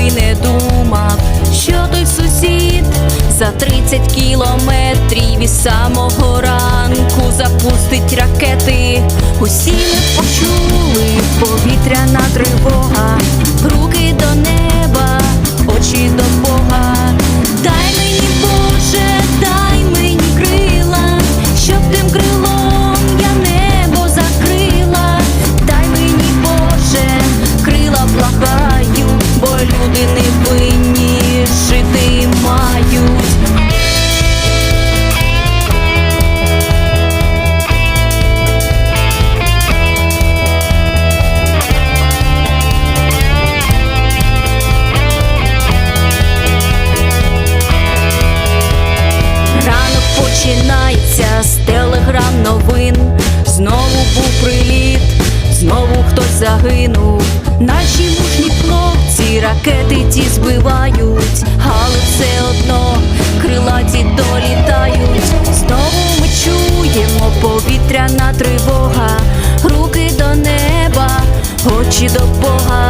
би не думав, що той сусід за 30 кілометрів із самого ранку запустить ракети. Усі ми почули повітряна тривога, руки до неба, очі до Бога. Дай мені Боже, дай мені крила, щоб тим крилом. Загинув. Наші мужні хлопці ракети ті збивають, але все одно крилаті долітають. Знову ми чуємо повітряна тривога, руки до неба, очі до Бога.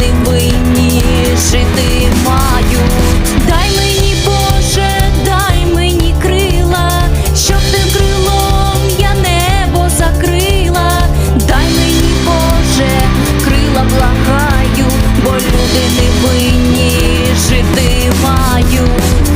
Не винні жити мають. Дай мені, Боже, дай мені крила, щоб тим крилом я небо закрила. Дай мені, Боже, крила благаю, бо люди не жити мають.